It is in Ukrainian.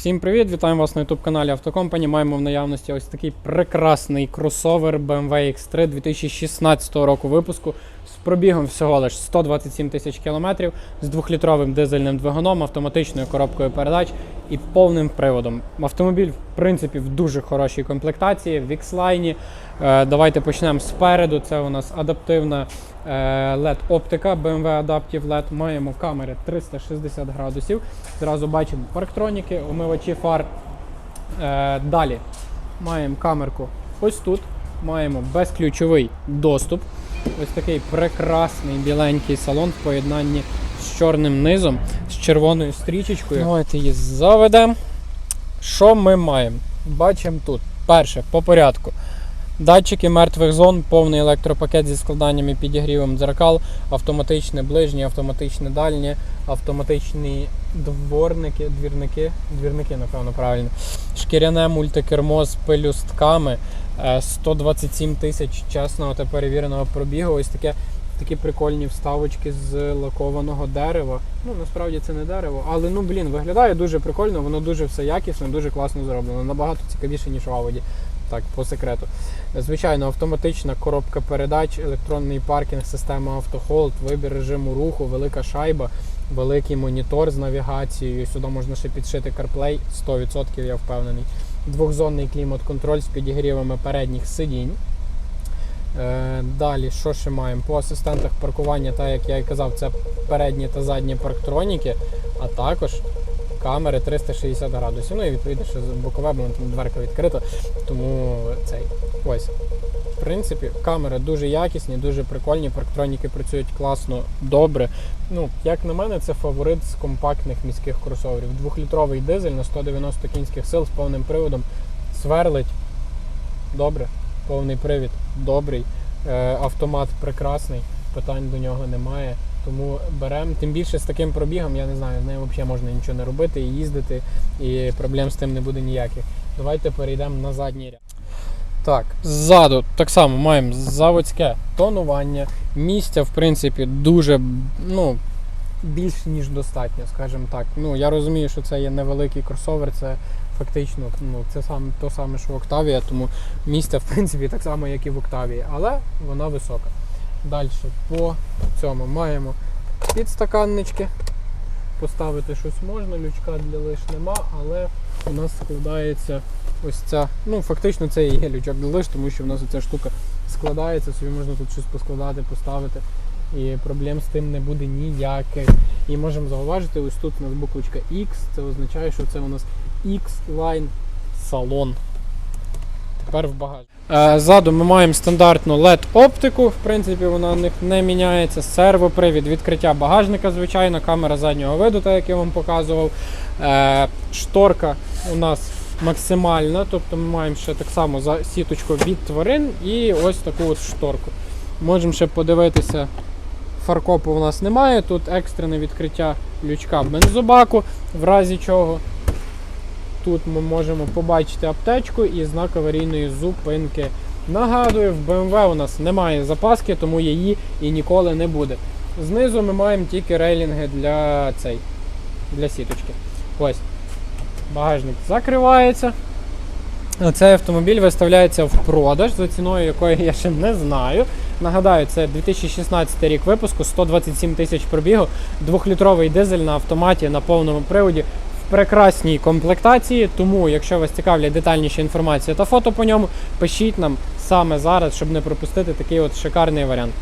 Всім привіт! Вітаємо вас на youtube каналі Автокомпані. Маємо в наявності ось такий прекрасний кросовер BMW X3 2016 року випуску пробігом всього лиш 127 тисяч кілометрів, з двохлітровим дизельним двигуном, автоматичною коробкою передач і повним приводом. Автомобіль, в принципі, в дуже хорошій комплектації, в X-Line. Е, Давайте почнемо спереду. Це у нас адаптивна е, LED-оптика BMW Adaptive LED. Маємо камери 360 градусів. Зразу бачимо парктроніки, омивачі фар. Е, Далі маємо камерку ось тут. Маємо безключовий доступ. Ось такий прекрасний біленький салон в поєднанні з чорним низом, з червоною стрічечкою. Давайте її заведемо. Що ми маємо? Бачимо тут. Перше, по порядку. Датчики мертвих зон, повний електропакет зі складанням і підігрівом дзеркал, автоматичне ближнє, автоматичне дальнє, автоматичні дворники, двірники, двірники, напевно, правильно. Шкіряне мультикермо з пелюстками, 127 тисяч чесного та перевіреного пробігу. Ось таке. Такі прикольні вставочки з лакованого дерева. Ну насправді це не дерево, але ну блін, виглядає дуже прикольно, воно дуже все якісно, дуже класно зроблено. Набагато цікавіше, ніж в Audi. Так, по секрету. Звичайно, автоматична коробка передач, електронний паркінг, система автохолд, вибір режиму руху, велика шайба, великий монітор з навігацією. Сюди можна ще підшити CarPlay, 100% я впевнений. Двохзонний клімат-контроль з підігрівами передніх сидінь. Е, Далі, що ще маємо? По асистентах паркування, так як я і казав, це передні та задні парктроніки, а також камери 360 градусів. Ну і відповідно, що бокове, бо там дверка відкрита. Тому цей ось. В принципі, камери дуже якісні, дуже прикольні, парктроніки працюють класно, добре. Ну, як на мене, це фаворит з компактних міських кросоверів. Двохлітровий дизель на 190 кінських сил з повним приводом сверлить. Добре, повний привід добрий, е, автомат прекрасний, питань до нього немає. Тому беремо, тим більше з таким пробігом, я не знаю, з нею взагалі можна нічого не робити і їздити, і проблем з тим не буде ніяких. Давайте перейдемо на задній ряд. Так, ззаду так само маємо заводське тонування. Місця, в принципі, дуже ну, більш ніж достатньо, скажімо так. Ну, я розумію, що це є невеликий кросовер, це фактично ну, це саме то саме, що Октавія, тому місця, в принципі, так само, як і в Октавії, але вона висока. Далі по цьому маємо підстаканнички. Поставити щось можна, лючка для лиш нема, але у нас складається ось ця. Ну, фактично це і є лючок для лиш, тому що в нас ця штука складається, собі можна тут щось поскладати, поставити. І проблем з тим не буде ніяких. І можемо зауважити, ось тут у нас буквочка X, це означає, що це у нас X-Line салон. Тепер в багажі. Е, Ззаду ми маємо стандартну LED-оптику, в принципі, вона у них не міняється. Сервопривід, відкриття багажника, звичайно, камера заднього виду, так як я вам показував. Е, Шторка у нас максимальна, тобто ми маємо ще так само за сіточку від тварин і ось таку от шторку. Можемо ще подивитися. Фаркопу у нас немає, тут екстрене відкриття лючка бензобаку, в разі чого. Тут ми можемо побачити аптечку і знак аварійної зупинки. Нагадую, в BMW у нас немає запаски, тому її і ніколи не буде. Знизу ми маємо тільки рейлінги для цей, для сіточки. Ось. Багажник закривається. Цей автомобіль виставляється в продаж за ціною, якої я ще не знаю. Нагадаю, це 2016 рік випуску, 127 тисяч пробігу, двохлітровий дизель на автоматі на повному приводі прекрасній комплектації. Тому, якщо вас цікавлять детальніша інформація та фото по ньому, пишіть нам саме зараз, щоб не пропустити такий от шикарний варіант.